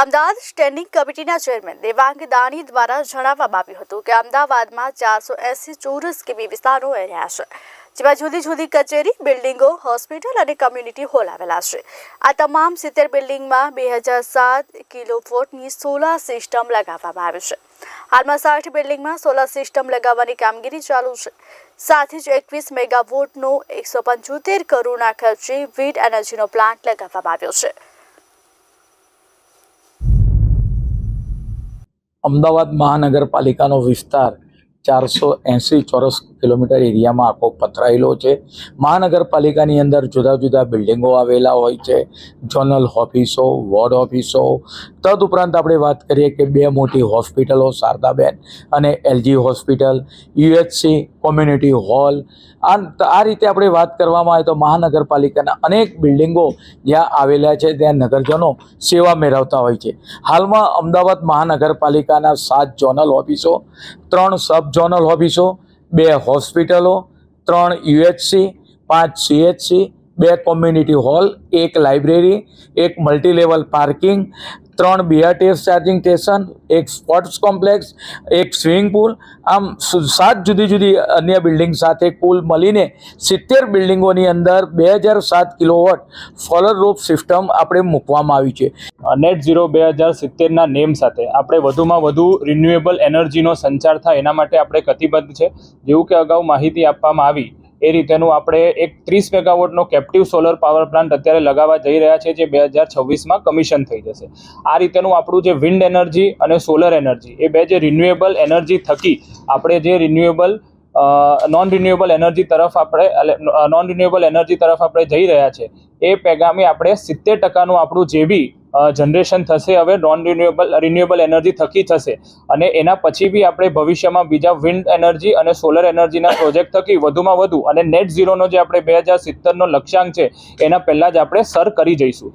Ahmedabad standing કમિટીના chairman Devang Dani દ્વારા જણાવવામાં આવ્યું હતું કે અમદાવાદમાં ચારસો એસી ચોરસ કિમી વિસ્તારો રહ્યા છે, જેમાં જુદી જુદી કચેરી, બિલ્ડિંગો, હોસ્પિટલ અને કમ્યુનિટી હોલ આવેલા છે. આ તમામ સિત્તેર બિલ્ડિંગમાં બે હજાર સાત કિલો ફોટની સોલાર સિસ્ટમ લગાવવામાં આવી છે. હાલમાં સાઠ બિલ્ડિંગમાં સોલાર સિસ્ટમ લગાવવાની કામગીરી ચાલુ છે. સાથે જ એકવીસ મેગાવોટનો એકસો પંચોતેર કરોડના ખર્ચે વીટ એનર્જીનો પ્લાન્ટ લગાવવામાં આવ્યો છે. અમદાવાદ મહાનગરપાલિકાનો વિસ્તાર ચારસો એંસી ચોરસ કિલોમીટર એરિયામાં આખો પથરાયેલો છે. મહાનગરપાલિકાની અંદર જુદા જુદા બિલ્ડિંગો આવેલા હોય છે. ઝોનલ ઓફિસો, વોર્ડ ઓફિસો. તદુપરાંત આપણે વાત કરીએ કે બે મોટી હોસ્પિટલો, શારદાબેન અને LG hospital, UHC community hall. આ આ રીતે આપણે વાત કરવામાં આવે તો મહાનગરપાલિકાના અનેક બિલ્ડિંગો જ્યાં આવેલા છે, ત્યાં નગરજનો સેવા મેળવતા હોય છે. હાલમાં અમદાવાદ મહાનગરપાલિકાના સાત ઝોનલ ઓફિસો, ત્રણ સબ ઝોનલ ઓફિસો બે હોસ્પિટલો ત્રણ યુએચસી પાંચ સીએચસી બે કોમ્યુનિટી હોલ એક લાઇબ્રેરી એક મલ્ટીલેવલ પાર્કિંગ ત્રણ બીઆરટીએસ ચાર્જિંગ સ્ટેશન એક સ્પોર્ટ્સ કોમ્પ્લેક્સ એક સ્વિમિંગ પુલ આમ સાત જુદી જુદી અન્ય બિલ્ડિંગ સાથે કુલ મળીને સિત્તેર બિલ્ડિંગોની અંદર બે હજાર સાત કિલોવોટ સોલર રૂફ સિસ્ટમ આપણે મૂકવામાં આવી છે. નેટ ઝીરો બે હજાર સિત્તેરના નેમ સાથે. આપણે વધુમાં વધુ રિન્યુએબલ એનર્જીનો સંચાર થાય એના માટે આપણે કટિબદ્ધ છે. જેવું કે અગાઉ માહિતી આપવામાં આવી એ રીતેનું આપણે એક ત્રીસ મેગાવોટનો કેપ્ટિવ સોલર પાવર પ્લાન્ટ અત્યારે લગાવવા જઈ રહ્યા છે, જે બે હજાર છવ્વીસમાં કમિશન થઈ જશે. આ રીતેનું આપણું જે વિન્ડ એનર્જી અને સોલર એનર્જી એ બે જે રિન્યુએબલ એનર્જી થકી આપણે જે રિન્યુએબલ નોન રિન્યુએબલ એનર્જી તરફ આપણે નોન રિન્યુએબલ એનર્જી તરફ આપણે જઈ રહ્યા છે, એ પેગામે આપણે સિત્તેર ટકાનું આપણું જે બી જનરેશન થશે, હવે નોન રિન્યુએબલ રિન્યુએબલ એનર્જી થકી થશે અને એના પછી બી આપણે ભવિષ્યમાં બીજા વિન્ડ એનર્જી અને સોલર એનર્જીના પ્રોજેક્ટ થકી વધુમાં વધુ અને નેટ ઝીરોનો જે આપણે બે હજાર સિત્તેરનો લક્ષ્યાંક છે, એના પહેલાં જ આપણે સર કરી જઈશું.